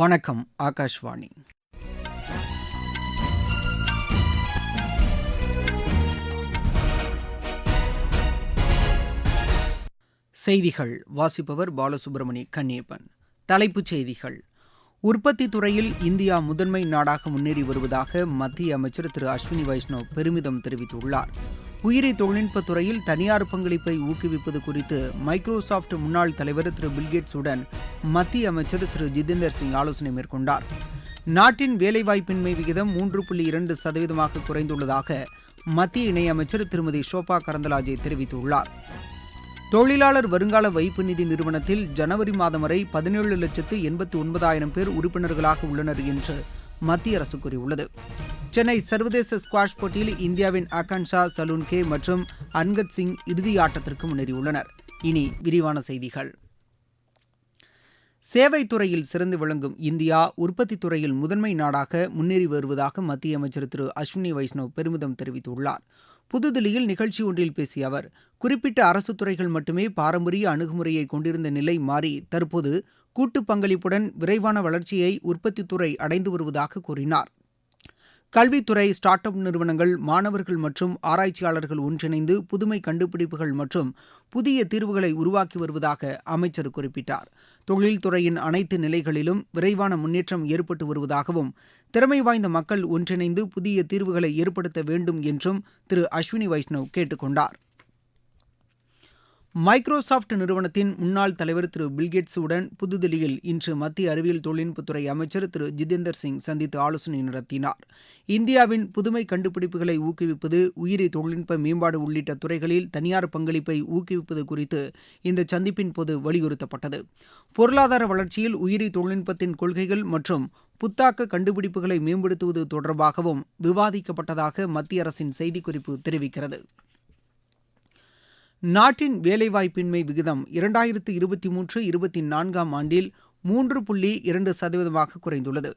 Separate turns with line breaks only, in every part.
வணக்கம் ஆகாஷ்வாணி செய்திகள் வாசிப்பவர் பாலசுப்ரமணி கன்னியப்பன் தலைப்புச் செய்திகள் உற்பத்தி துறையில் இந்தியா முதன்மை நாடாக முன்னேறி வருவதாக மத்திய அமைச்சர் திரு அஸ்வினி வைஷ்ணவ் பெருமிதம் தெரிவித்துள்ளார் உயிரி தொழில்நுட்ப துறையில் தனியார் பங்களிப்பை ஊக்குவிப்பது குறித்து மைக்ரோசாஃப்ட் முன்னாள் தலைவர் திரு பில்கேட்ஸ் உடன் மத்திய அமைச்சர் திரு ஜிதேந்தர் சிங் ஆலோசனை மேற்கொண்டார் நாட்டின் வேலைவாய்ப்பின்மை விகிதம் மூன்று புள்ளி இரண்டு சதவீதமாக குறைந்துள்ளதாக மத்திய இணையமைச்சர் திருமதி ஷோபா கரந்தலாஜே தெரிவித்துள்ளார் தொழிலாளர் வருங்கால வைப்பு நிதி நிறுவனத்தில் ஜனவரி மாதம் வரை பதினேழு லட்சத்து எண்பத்தி ஒன்பதாயிரம் பேர் உறுப்பினர்களாக உள்ளனர் என்று மத்திய அரசு கூறியுள்ளது சென்னை சர்வதேச ஸ்குவாஷ் போட்டியில் இந்தியாவின் சலூன் சலூன்கே மற்றும் அன்கத் சிங் இறுதியாட்டத்திற்கு முன்னேறியுள்ளனர் இனி விரிவான செய்திகள் சேவைத்துறையில் சிறந்து விளங்கும் இந்தியா உற்பத்தி துறையில் முதன்மை நாடாக முன்னேறி வருவதாக மத்திய அமைச்சர் திரு அஸ்வினி வைஷ்ணவ் பெருமிதம் தெரிவித்துள்ளார் புதுதில்லியில் நிகழ்ச்சி ஒன்றில் பேசிய அவர் குறிப்பிட்ட அரசு துறைகள் மட்டுமே பாரம்பரிய அணுகுமுறையை கொண்டிருந்த நிலை மாறி தற்போது கூட்டு பங்களிப்புடன் விரைவான வளர்ச்சியை உற்பத்தி துறை அடைந்து வருவதாக கூறினார் கல்வித்துறை ஸ்டார்ட் அப் நிறுவனங்கள் மாணவர்கள் மற்றும் ஆராய்ச்சியாளர்கள் ஒன்றிணைந்து புதுமை கண்டுபிடிப்புகள் மற்றும் புதிய தீர்வுகளை உருவாக்கி வருவதாக அமைச்சர் குறிப்பிட்டார் தொழில்துறையின் அனைத்து நிலைகளிலும் விரைவான முன்னேற்றம் ஏற்பட்டு வருவதாகவும் திறமை வாய்ந்த மக்கள் ஒன்றிணைந்து புதிய தீர்வுகளை ஏற்படுத்த வேண்டும் என்றும் திரு அஸ்வினி வைஷ்ணவ் கேட்டுக்கொண்டாா் மைக்ரோசாப்ட் நிறுவனத்தின் முன்னாள் தலைவர் திரு பில்கேட்ஸ் உடன் புதுதில்லியில் இன்று மத்திய அறிவியல் தொழில்நுட்பத்துறை அமைச்சர் திரு ஜிதேந்தர் சிங் சந்தித்து ஆலோசனை நடத்தினார் இந்தியாவின் புதுமை கண்டுபிடிப்புகளை ஊக்குவிப்பது உயிரி தொழில்நுட்ப மேம்பாடு உள்ளிட்ட துறைகளில் தனியார் பங்களிப்பை ஊக்குவிப்பது குறித்து இந்த சந்திப்பின் போது வலியுறுத்தப்பட்டது பொருளாதார வளர்ச்சியில் உயிரி தொழில்நுட்பத்தின் கொள்கைகள் மற்றும் புத்தாக்க கண்டுபிடிப்புகளை மேம்படுத்துவது தொடர்பாகவும் விவாதிக்கப்பட்டதாக மத்திய அரசின் செய்திக்குறிப்பு தெரிவிக்கிறது நாட்டின் வேலைவாய்ப்பின்மை விகிதம் இரண்டாயிரத்து இருபத்தி மூன்று இருபத்தி நான்காம் ஆண்டில் மூன்று புள்ளி இரண்டு சதவீதமாக குறைந்துள்ளது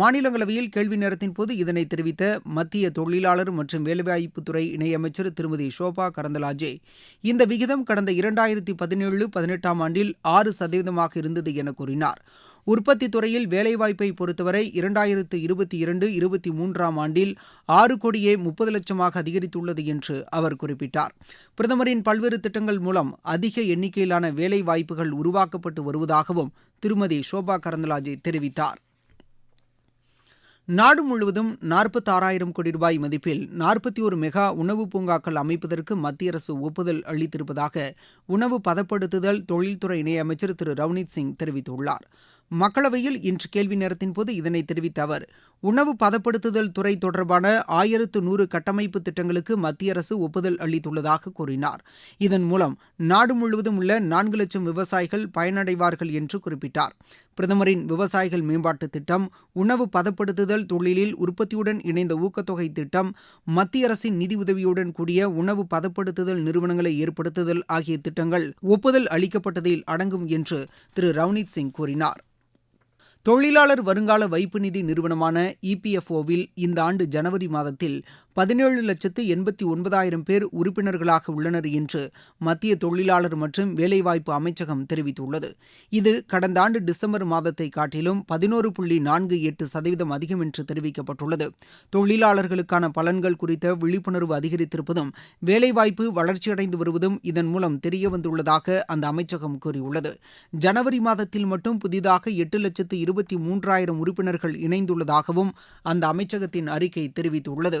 மாநிலங்களவையில் கேள்வி நேரத்தின் போது இதனை தெரிவித்த மத்திய தொழிலாளர் மற்றும் வேலைவாய்ப்புத்துறை இணையமைச்சர் திருமதி ஷோபா கரந்தலாஜே இந்த விகிதம் கடந்த இரண்டாயிரத்தி பதினேழு பதினெட்டாம் ஆண்டில் ஆறு சதவீதமாக இருந்தது என கூறினாா் உற்பத்தி துறையில் வேலைவாய்ப்பை பொறுத்தவரை இரண்டாயிரத்து இருபத்தி இரண்டு இருபத்தி மூன்றாம் ஆண்டில் ஆறு கோடியே முப்பது லட்சமாக அதிகரித்துள்ளது என்று அவர் குறிப்பிட்டார் பிரதமரின் பல்வேறு திட்டங்கள் மூலம் அதிக எண்ணிக்கையிலான வேலைவாய்ப்புகள் உருவாக்கப்பட்டு வருவதாகவும் திருமதி ஷோபா கரந்தலாஜே தெரிவித்தார் நாடு முழுவதும் நாற்பத்தாறாயிரம் கோடி ரூபாய் மதிப்பில் நாற்பத்தி ஒரு மெகா உணவு பூங்காக்கள் அமைப்பதற்கு மத்திய அரசு ஒப்புதல் அளித்திருப்பதாக உணவு பதப்படுத்துதல் தொழில்துறை இணையமைச்சர் திரு ரவ்னீத் சிங் தெரிவித்துள்ளாா் மக்களவையில் இன்று கேள்வி நேரத்தின்போது இதனை தெரிவித்த அவர் உணவு பதப்படுத்துதல் துறை தொடர்பான ஆயிரத்து நூறு கட்டமைப்பு திட்டங்களுக்கு மத்திய அரசு ஒப்புதல் அளித்துள்ளதாக கூறினார் இதன் மூலம் நாடு முழுவதும் உள்ள நான்கு லட்சம் விவசாயிகள் பயனடைவார்கள் என்று குறிப்பிட்டார் பிரதமரின் விவசாயிகள் மேம்பாட்டுத் திட்டம் உணவு பதப்படுத்துதல் தொழிலில் உற்பத்தியுடன் இணைந்த ஊக்கத்தொகை திட்டம் மத்திய அரசின் நிதியுதவியுடன் கூடிய உணவு பதப்படுத்துதல் நிறுவனங்களை ஏற்படுத்துதல் ஆகிய திட்டங்கள் ஒப்புதல் அளிக்கப்பட்டதில் அடங்கும் என்று திரு ரவ்னீத் சிங் கூறினார் தொழிலாளர் வருங்கால வைப்பு நிதி நிறுவனமான இபிஎஃப்ஓ வில் இந்த ஆண்டு ஜனவரி மாதத்தில் பதினேழு லட்சத்து எண்பத்தி ஒன்பதாயிரம் பேர் உறுப்பினர்களாக உள்ளனர் என்று மத்திய தொழிலாளர் மற்றும் வேலைவாய்ப்பு அமைச்சகம் தெரிவித்துள்ளது இது கடந்த ஆண்டு டிசம்பர் மாதத்தை காட்டிலும் பதினோரு புள்ளி நான்கு எட்டு சதவீதம் அதிகம் என்று தெரிவிக்கப்பட்டுள்ளது தொழிலாளர்களுக்கான பலன்கள் குறித்த விழிப்புணர்வு அதிகரித்திருப்பதும் வேலைவாய்ப்பு வளர்ச்சியடைந்து வருவதும் இதன் மூலம் தெரியவந்துள்ளதாக அந்த அமைச்சகம் கூறியுள்ளது ஜனவரி மாதத்தில் மட்டும் புதிதாக எட்டு லட்சத்து இருபத்தி மூன்றாயிரம் உறுப்பினர்கள் இணைந்துள்ளதாகவும் அந்த அமைச்சகத்தின் அறிக்கை தெரிவித்துள்ளது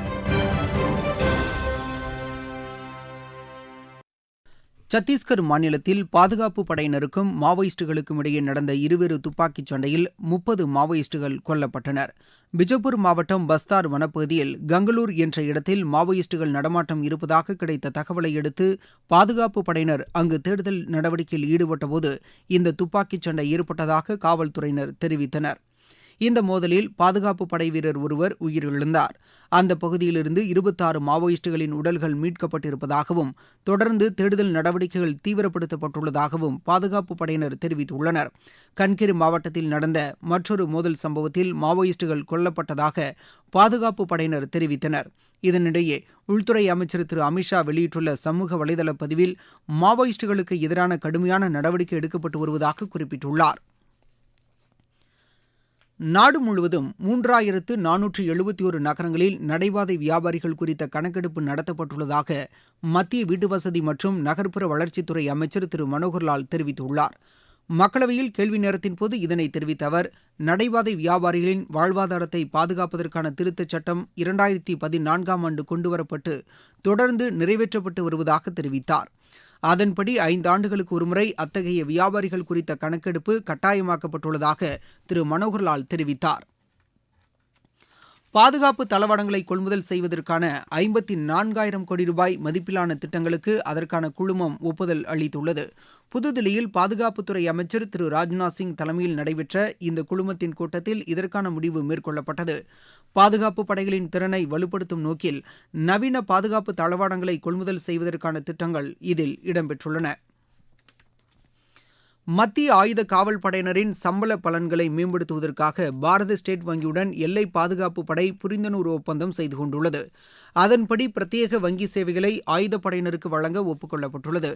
சத்தீஸ்கர் மாநிலத்தில் பாதுகாப்பு படையினருக்கும் மாவோயிஸ்டுகளுக்கும் இடையே நடந்த இருவேறு துப்பாக்கிச் சண்டையில் முப்பது மாவோயிஸ்டுகள் கொல்லப்பட்டனர் பிஜப்பூர் மாவட்டம் பஸ்தார் வனப்பகுதியில் கங்களூர் என்ற இடத்தில் மாவோயிஸ்டுகள் நடமாட்டம் இருப்பதாக கிடைத்த தகவலை அடுத்து பாதுகாப்பு படையினர் அங்கு தேடுதல் நடவடிக்கையில் ஈடுபட்டபோது இந்த துப்பாக்கிச் சண்டை ஏற்பட்டதாக காவல்துறையினர் தெரிவித்தனா் இந்த மோதலில் பாதுகாப்பு படை வீரர் ஒருவர் உயிரிழந்தார் அந்த பகுதியிலிருந்து இருபத்தாறு மாவோயிஸ்டுகளின் உடல்கள் மீட்கப்பட்டிருப்பதாகவும் தொடர்ந்து தேடுதல் நடவடிக்கைகள் தீவிரப்படுத்தப்பட்டுள்ளதாகவும் பாதுகாப்பு படையினர் தெரிவித்துள்ளனர் கன்கிரி மாவட்டத்தில் நடந்த மற்றொரு மோதல் சம்பவத்தில் மாவோயிஸ்டுகள் கொல்லப்பட்டதாக பாதுகாப்பு படையினர் தெரிவித்தனர் இதனிடையே உள்துறை அமைச்சர் திரு அமித்ஷா வெளியிட்டுள்ள சமூக வலைதள பதிவில் மாவோயிஸ்டுகளுக்கு எதிரான கடுமையான நடவடிக்கை எடுக்கப்பட்டு வருவதாக குறிப்பிட்டுள்ளாா் நாடு முழுவதும் மூன்றாயிரத்து நானூற்று எழுபத்தி ஒரு நகரங்களில் நடைபாதை வியாபாரிகள் குறித்த கணக்கெடுப்பு நடத்தப்பட்டுள்ளதாக மத்திய வீட்டுவசதி மற்றும் நகர்ப்புற வளர்ச்சித்துறை அமைச்சர் திரு மனோகர்லால் தெரிவித்துள்ளார் மக்களவையில் கேள்வி நேரத்தின்போது இதனை தெரிவித்த அவர் நடைபாதை வியாபாரிகளின் வாழ்வாதாரத்தை பாதுகாப்பதற்கான திருத்தச் சட்டம் இரண்டாயிரத்தி பதினான்காம் ஆண்டு கொண்டுவரப்பட்டு தொடர்ந்து நிறைவேற்றப்பட்டு வருவதாக தெரிவித்தாா் அதன்படி ஐந்தாண்டுகளுக்கு ஒருமுறை அத்தகைய வியாபாரிகள் குறித்த கணக்கெடுப்பு கட்டாயமாக்கப்பட்டுள்ளதாக திரு மனோகர்லால் தெரிவித்தார் பாதுகாப்பு தளவாடங்களை கொள்முதல் செய்வதற்கான ஐம்பத்தி நான்காயிரம் கோடி ரூபாய் மதிப்பிலான திட்டங்களுக்கு அதற்கான குழுமம் ஒப்புதல் அளித்துள்ளது புதுதில்லியில் பாதுகாப்புத்துறை அமைச்சர் திரு ராஜ்நாத் சிங் தலைமையில் நடைபெற்ற இந்த குழுமத்தின் கூட்டத்தில் இதற்கான முடிவு மேற்கொள்ளப்பட்டது பாதுகாப்பு படைகளின் திறனை வலுப்படுத்தும் நோக்கில் நவீன பாதுகாப்பு தளவாடங்களை கொள்முதல் செய்வதற்கான திட்டங்கள் இதில் இடம்பெற்றுள்ளன மத்திய ஆயுத காவல் படையினரின் சம்பள பலன்களை மேம்படுத்துவதற்காக பாரத ஸ்டேட் வங்கியுடன் எல்லை பாதுகாப்பு படை புரிந்துணர்வு ஒப்பந்தம் செய்து கொண்டுள்ளது அதன்படி பிரத்யேக வங்கி சேவைகளை ஆயுதப்படையினருக்கு வழங்க ஒப்புக்கொள்ளப்பட்டுள்ளது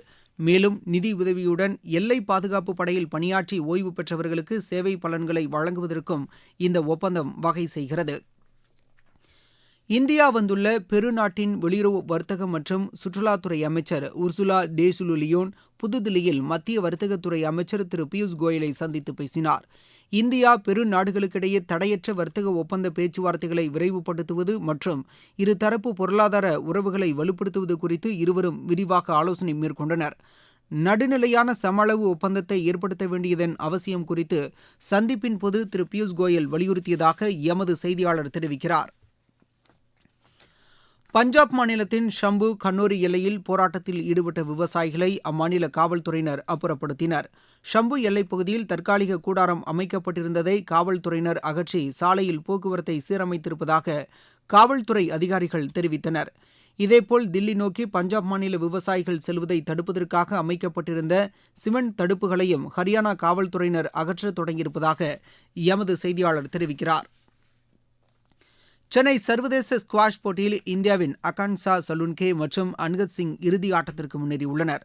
மேலும் நிதி உதவியுடன் எல்லை பாதுகாப்பு படையில் பணியாற்றி ஓய்வு பெற்றவர்களுக்கு சேவை பலன்களை வழங்குவதற்கும் இந்த ஒப்பந்தம் வகை செய்கிறது இந்தியா வந்துள்ள பெரு நாட்டின் வெளியுறவு வர்த்தகம் மற்றும் சுற்றுலாத்துறை அமைச்சர் உர்சுலா டேசுலுலியோன் புதுதில்லியில் மத்திய வர்த்தகத்துறை அமைச்சர் திரு பியூஷ் கோயலை சந்தித்து பேசினார் இந்தியா பெரு நாடுகளுக்கிடையே தடையற்ற வர்த்தக ஒப்பந்த பேச்சுவார்த்தைகளை விரைவுபடுத்துவது மற்றும் இருதரப்பு பொருளாதார உறவுகளை வலுப்படுத்துவது குறித்து இருவரும் விரிவாக ஆலோசனை மேற்கொண்டனர் நடுநிலையான சமளவு ஒப்பந்தத்தை ஏற்படுத்த வேண்டியதன் அவசியம் குறித்து சந்திப்பின் போது திரு பியூஷ் கோயல் வலியுறுத்தியதாக எமது செய்தியாளர் தெரிவிக்கிறார் பஞ்சாப் மாநிலத்தின் ஷம்பு கன்னோரி எல்லையில் போராட்டத்தில் ஈடுபட்ட விவசாயிகளை அம்மாநில காவல்துறையினர் அப்புறப்படுத்தினர் ஷம்பு எல்லைப் பகுதியில் தற்காலிக கூடாரம் அமைக்கப்பட்டிருந்ததை காவல்துறையினர் அகற்றி சாலையில் போக்குவரத்தை சீரமைத்திருப்பதாக காவல்துறை அதிகாரிகள் தெரிவித்தனர் இதேபோல் தில்லி நோக்கி பஞ்சாப் மாநில விவசாயிகள் செல்வதை தடுப்பதற்காக அமைக்கப்பட்டிருந்த சிமெண்ட் தடுப்புகளையும் ஹரியானா காவல்துறையினர் அகற்ற தொடங்கியிருப்பதாக எமது செய்தியாளர் தெரிவிக்கிறார் சென்னை சர்வதேச ஸ்குவாஷ் போட்டியில் இந்தியாவின் அகான்சா சலுன்கே மற்றும் அன்கத் சிங் இறுதி ஆட்டத்திற்கு முன்னேறியுள்ளனர்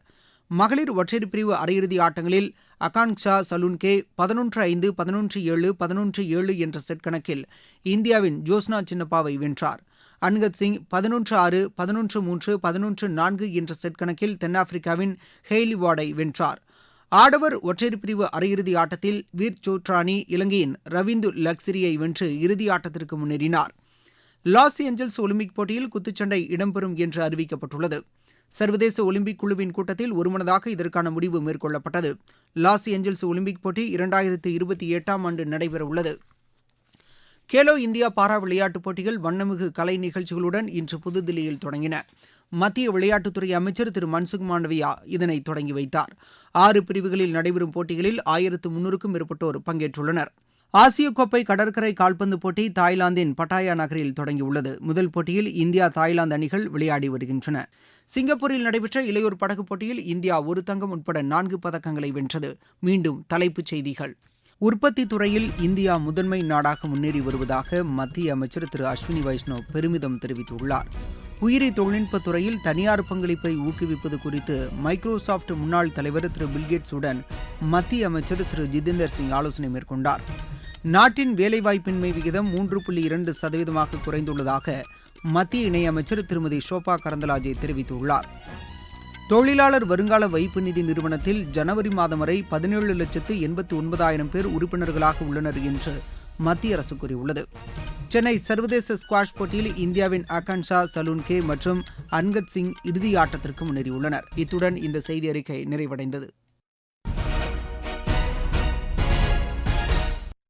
மகளிர் ஒற்றையர் பிரிவு அரையிறுதி ஆட்டங்களில் அகான்சா சலுன்கே பதினொன்று ஐந்து பதினொன்று ஏழு பதினொன்று ஏழு என்ற செட் கணக்கில் இந்தியாவின் ஜோஸ்னா சின்னப்பாவை வென்றார் அன்கத் சிங் பதினொன்று ஆறு பதினொன்று மூன்று பதினொன்று நான்கு என்ற செட் கணக்கில் தென்னாப்பிரிக்காவின் ஹெய்லி வார்டை வென்றார் ஆடவர் ஒற்றையர் பிரிவு அரையிறுதி ஆட்டத்தில் வீர் சோட்ரானி இலங்கையின் ரவீந்து லக்ஸரியை வென்று இறுதி ஆட்டத்திற்கு முன்னேறினார் லாஸ் ஏஞ்சல்ஸ் ஒலிம்பிக் போட்டியில் குத்துச்சண்டை இடம்பெறும் என்று அறிவிக்கப்பட்டுள்ளது சர்வதேச ஒலிம்பிக் குழுவின் கூட்டத்தில் ஒருமனதாக இதற்கான முடிவு மேற்கொள்ளப்பட்டது லாஸ் ஏஞ்சல்ஸ் ஒலிம்பிக் போட்டி இரண்டாயிரத்து இருபத்தி எட்டாம் ஆண்டு நடைபெறவுள்ளது கேலோ இந்தியா பாரா விளையாட்டுப் போட்டிகள் வண்ணமிகு கலை நிகழ்ச்சிகளுடன் இன்று புதுதில்லியில் தொடங்கின மத்திய விளையாட்டுத்துறை அமைச்சர் திரு மன்சுக் மாண்டவியா இதனை தொடங்கி வைத்தார் ஆறு பிரிவுகளில் நடைபெறும் போட்டிகளில் ஆயிரத்து முன்னூறுக்கும் மேற்பட்டோர் பங்கேற்றுள்ளனா் ஆசிய கோப்பை கடற்கரை கால்பந்து போட்டி தாய்லாந்தின் பட்டாயா நகரில் தொடங்கியுள்ளது முதல் போட்டியில் இந்தியா தாய்லாந்து அணிகள் விளையாடி வருகின்றன சிங்கப்பூரில் நடைபெற்ற இளையோர் படகு போட்டியில் இந்தியா ஒரு தங்கம் உட்பட நான்கு பதக்கங்களை வென்றது மீண்டும் தலைப்புச் செய்திகள் உற்பத்தி துறையில் இந்தியா முதன்மை நாடாக முன்னேறி வருவதாக மத்திய அமைச்சர் திரு அஸ்வினி வைஷ்ணவ் பெருமிதம் தெரிவித்துள்ளார் உயிரி தொழில்நுட்பத் துறையில் தனியார் பங்களிப்பை ஊக்குவிப்பது குறித்து மைக்ரோசாஃப்ட் முன்னாள் தலைவர் திரு பில்கேட்ஸுடன் மத்திய அமைச்சர் திரு ஜிதேந்தர் சிங் ஆலோசனை மேற்கொண்டார் நாட்டின் வேலைவாய்ப்பின்மை விகிதம் மூன்று புள்ளி இரண்டு சதவீதமாக குறைந்துள்ளதாக மத்திய இணையமைச்சர் திருமதி ஷோபா கரந்தலாஜே தெரிவித்துள்ளார் தொழிலாளர் வருங்கால வைப்பு நிதி நிறுவனத்தில் ஜனவரி மாதம் வரை பதினேழு லட்சத்து எண்பத்தி ஒன்பதாயிரம் பேர் உறுப்பினர்களாக உள்ளனர் என்று மத்திய அரசு கூறியுள்ளது சென்னை சர்வதேச ஸ்குவாஷ் போட்டியில் இந்தியாவின் ஆகான்ஷா சலூன்கே மற்றும் அன்கத் சிங் இறுதி ஆட்டத்திற்கு முன்னேறியுள்ளனர் இத்துடன் இந்த செய்தி அறிக்கை நிறைவடைந்தது